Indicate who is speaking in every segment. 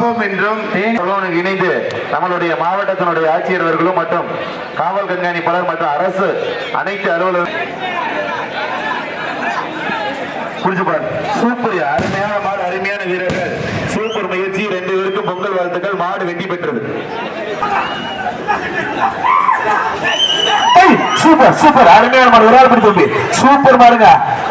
Speaker 1: காப்போம் என்றும் இணைந்து நம்மளுடைய மாவட்டத்தினுடைய ஆட்சியர் அவர்களும் மற்றும் காவல் கண்காணிப்பாளர் மற்றும் அரசு அனைத்து அலுவலர் சூப்பர் அருமையான மாடு அருமையான வீரர்கள். சூப்பர் முயற்சி. ரெண்டு பேருக்கும் பொங்கல் வாழ்த்துக்கள். மாடு வெற்றி பெற்றது. சூப்பர் சூப்பர் அருமையான மாடு ஒரு ஆள் பிடி தம்பி. சூப்பர் மாடுங்க.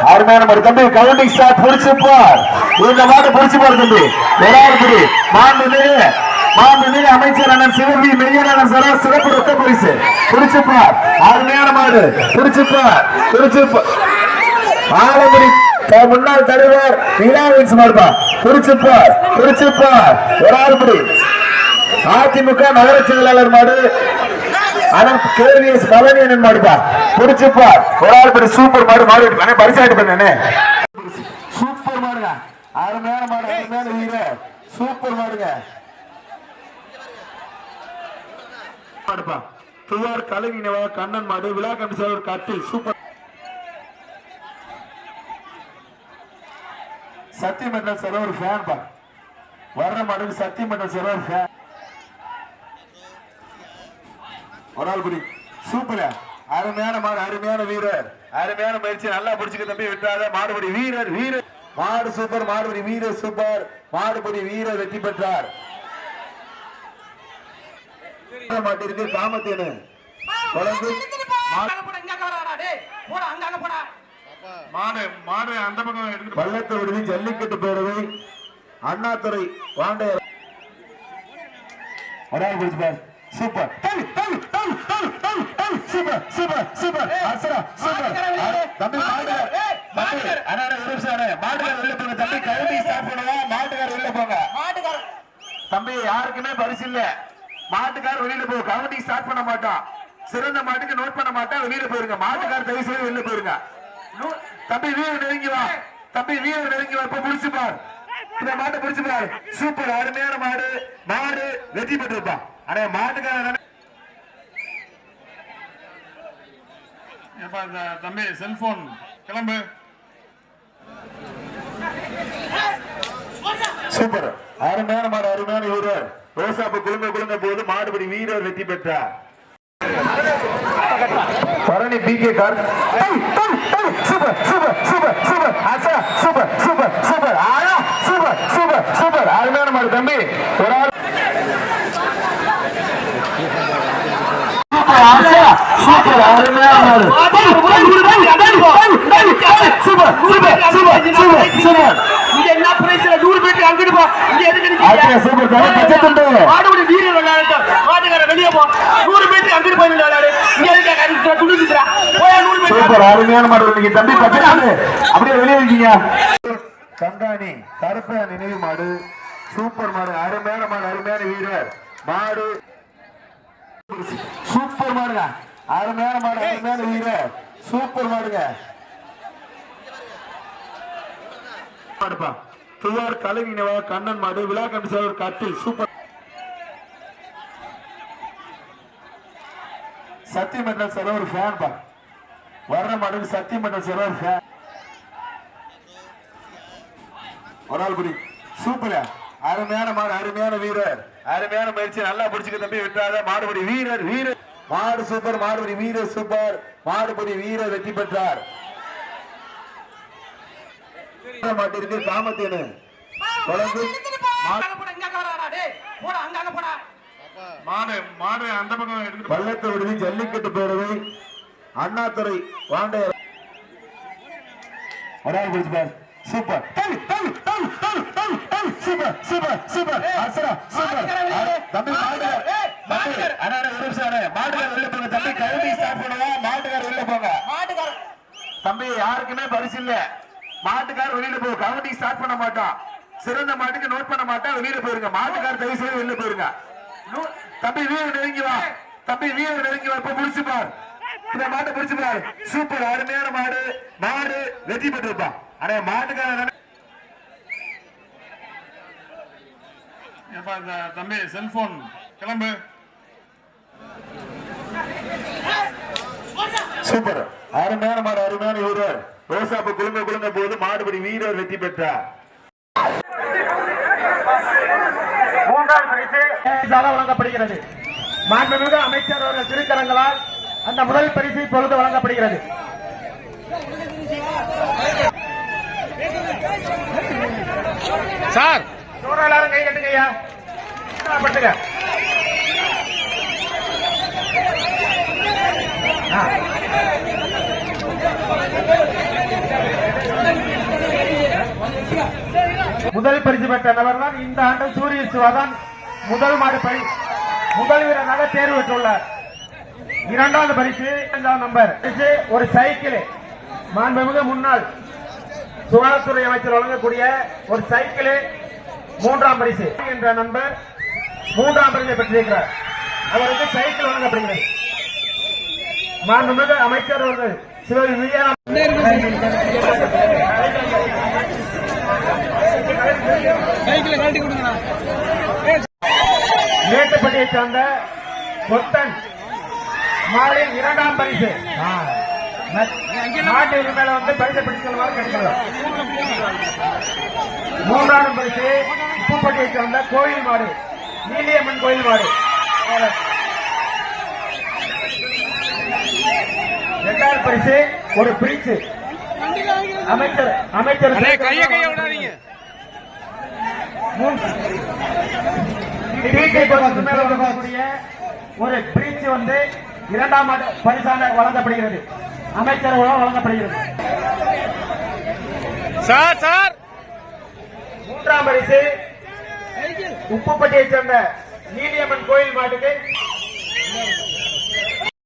Speaker 1: அருமையான மாடு. தம்பி கவுண்டிங் ஸ்டார்ட் பிடிச்சு பார் இந்த மாடு பிடிச்சு பாரு தம்பி. ஒரு ஆள் பிடி மாண்டு மாண்டு அமைச்சர் அண்ணன் சிவபி மெய்யன் சரா சிறப்பு ரொக்க பரிசு. புடிச்சு அருமையான மாடு. புடிச்சு பார் புடிச்சு ஆலங்குடி த- முன்னாள் தலைவர் நீலாவின் மாடுபா புடிச்சுப்பார் புடிச்சுப்பார் ஒரு ஆள் பிடி. அதிமுக நகர செயலாளர் மாடு. அனந்த் கேவிஎஸ் பழனியன் மாடுப்பா புடிச்சுப்பா ஒரு ஆள் சூப்பர் மாடு மாடு அண்ணே பரிசாயிட்டு பண்ணே சூப்பர் மாடுங்க. அருமையான மாடு அருமையான வீரர். சூப்பர் மாடுங்க. மாடுப்பா. துவார் கலைஞனவா கண்ணன் மாடு விழா கமிட்டி ஒரு கட்டில் சூப்பர் சத்தியமண்டல் சார் ஒரு ஃபேன் பா. வர்ற மாடுக்கு சத்தியமண்டல் சார் ஒரு ஃபேன் ஒரு ஆள் புடி சூப்பர். அருமையான மாடு அருமையான வீரர். அருமையான முயற்சி. நல்லா பிடிச்சுக்க தம்பி விட்டாத மாடுபடி வீரர் வீரர். மாடு சூப்பர் மாடுபடி வீரர் சூப்பர். மாடுபடி வீரர் வெற்றி பெற்றார். மாட்டிற்கு காமத்தேனு தொடர்ந்து
Speaker 2: மாடு மாடு அந்த பக்கம் எடுத்துட்டு
Speaker 1: பள்ளத்து விடுதி ஜல்லிக்கட்டு பேரவை அண்ணாதுரை வாண்டையர். ஒரு ஆள் பிடிச்சு பார் சூப்பர் தள்ளு, தள்ளு, தள்ளு, தள்ளு, தள்ளு, தள்ளு. சூப்பர் சூப்பர் சூப்பர் அசரா சூப்பர் தம்பி மாடுகார் தம்பி அண்ணா ஒரு நிமிஷம் அண்ணா. மாடுகார் வெளில போங்க தம்பி. கழுவி ஸ்டார்ட் பண்ணுவோம் மாட்டுக்கார் வெளில போங்க. தம்பி யாருக்குமே பரிசு இல்ல. மாட்டுக்கார் வெளியில போ. கவுண்டிங் ஸ்டார்ட் பண்ண மாட்டோம் சிறந்த மாட்டுக்கு நோட் பண்ண மாட்டோம் வெளியில போயிருங்க. மாட்டுக்கார் தயவு செய்து வெளியில போயிருங்க தம்பி வீரர் நெருங்கி வா. தம்பி வீரர் நெருங்கி வா. இப்ப புடிச்சு பார். இந்த மாட்டை புடிச்சு பார். சூப்பர். அருமையான மாடு. மாடு வெற்றி பெற்றிருப்பா அடே மாட்டுக்கார
Speaker 2: தம்பி செல்போன் கிளம்பு.
Speaker 1: சூப்பர். அருமையான மாடு அருமையான இவரு. ரோசாப்பு குழுங்க குழுங்க போது மாடுபடி வீரர் வெற்றி பெற்றார். பரணி பி கே கார் சூப்பர் சூப்பர் சூப்பர் சூப்பர். அசா சூப்பர் சூப்பர் சூப்பர். ஆனா சூப்பர் சூப்பர் சூப்பர். அருமையான மாடு தம்பி. ஒரு ஆள் சூப்பர் ஆசா சூப்பர் மாடு super super super super super
Speaker 3: இங்க என்ன பிரச்சனை நூறு பேருக்கு அங்கிட்டு போ இங்க எதுக்கு நிக்கிறீங்க?
Speaker 1: சூப்பர் தம்பி பச்சை துண்டு
Speaker 3: மாடுபடி வீரர் விளையாடட்டும் மாட்டுக்கார வெளியே போ நூறு பேருக்கு அங்கிட்டு போய் விளையாடு இங்க எதுக்கு துணி சுத்துறா போயா நூறு பேருக்கு
Speaker 1: சூப்பர் அருமையான மாடு இன்னைக்கு தம்பி பச்சை மாடு அப்படியே வெளியே இருக்கீங்க கங்காணி கருப்ப நினைவு மாடு சூப்பர் மாடு அருமையான மாடு அருமையான வீரர் மாடு சூப்பர் மாடுங்க அருமையான மாடு அருமையான வீரர். சூப்பர் மாடுங்க. மாடுப்பா. துவார் கலைஞனவா கண்ணன் மாடு விழா கமிட்டி ஒரு கட்டில். சூப்பர். சத்தியமண்டல் சார் ஒரு ஃபேன் பா வர்ற மாடுக்கு சத்தியமண்டல் சார் ஒரு ஃபேன் ஒரு ஆள் புடி. சூப்பரா. அருமையான மாடு அருமையான வீரர். அருமையான முயற்சி. நல்லா பிடிச்சுக்க தம்பி விட்டாத மாடுபடி வீரர் வீரர். மாடு சூப்பர் மாடுபடி வீரர் சூப்பர். மாடுபடி வீரர் வெற்றி பெற்றார். மாட்டிற்கு காமத்தேனு தொடர்ந்து
Speaker 2: மாடு மாடு அந்த பக்கம் எடுத்துட்டு
Speaker 1: பள்ளத்து விடுதி ஜல்லிக்கட்டு பேரவை பிடிச்சு பார். சூப்பர். தள்ளு, தள்ளு, தள்ளு, தள்ளு, தள்ளு, தள்ளு. Super super super. Hazra super. தம்பி தம்பி. யாருக்குமே பரிசு இல்ல. மாட்டுக்கார் வெளியில போ. கவுண்டிங் ஸ்டார்ட் பண்ண மாட்டோம் சிறந்த மாட்டுக்கு நோட் பண்ண மாட்டோம் வெளியில போயிருங்க. மாட்டுக்கார் தயவு செய்து வெளியில போயிருங்க. தம்பி வீரர் நெருங்கி வா. தம்பி வீரர் நெருங்கி வா. இப்ப புடிச்சு பார். இந்த மாட்டை புடிச்சு பார். சூப்பர் அருமையான மாடு. மாடு வெற்றி பெற்றிருப்பா. அடே மாட்டுக்கார
Speaker 2: தம்பி செல்போன் கிளம்பு.
Speaker 1: சூப்பர் அருமையான மாடு அருமையான வீரர் ரோசாப்பு குழுங்க குழுங்க போது மாடுபடி வீரர் வெற்றி பெற்றார்
Speaker 3: வழங்கப்படுகிறது. மாண்புமிகு அமைச்சர் அவர்கள் திருக்கரங்களால் அந்த முதல் பரிசு இப்பொழுது வழங்கப்படுகிறது.
Speaker 2: சார்.
Speaker 3: எல்லாரும் கை கட்டுங்க ஐயா. பட்டுங்க முதல் பரிசு பெற்ற நபர் தான் இந்த ஆண்டு சூரிய சிவாதான் முதல் மாடு பரி முதல் வீரராக தேர்வு பெற்றுள்ளார். இரண்டாவது பரிசு இரண்டாம் நம்பர் ஒரு சைக்கிள் மாண்புமிகு முன்னாள் சுகாதாரத்துறை அமைச்சர் வழங்கக்கூடிய ஒரு சைக்கிள் மூன்றாம் பரிசு என்ற நண்பர் மூன்றாம் பரிசை பெற்றிருக்கிறார். அவருக்கு சைக்கிள் வழங்கப்படுகிறது. மாண்புமிகு அமைச்சர் அவர்கள் சிவகங்கை மேட்டுப்பட்டியை சார்ந்த கொத்தன் மாடின் இரண்டாம் பரிசு. மாட்டு மேல வந்து பரிசை பிடிச்சு செல்லுமாறு கேட்டுக்கொள்ளலாம் மூன்றாம் பரிசு உப்புப்பட்டியை சார்ந்த கோயில் மாடு நீலியம்மன் கோயில் மாடு. இரண்டாவது பரிசு ஒரு பிரிச்சு. அமைச்சர் அமைச்சர்
Speaker 2: கைய கைய விடாதீங்க.
Speaker 3: ஒரு பிரீச் வந்து இரண்டாம் பரிசாக வழங்கப்படுகிறது. அமைச்சர் வழங்கப்படுகிறது.
Speaker 2: Sir sir!
Speaker 3: மூன்றாம் பரிசு உப்புப்பட்டியை சேர்ந்த நீலியம்மன் கோயில் மாட்டுக்கு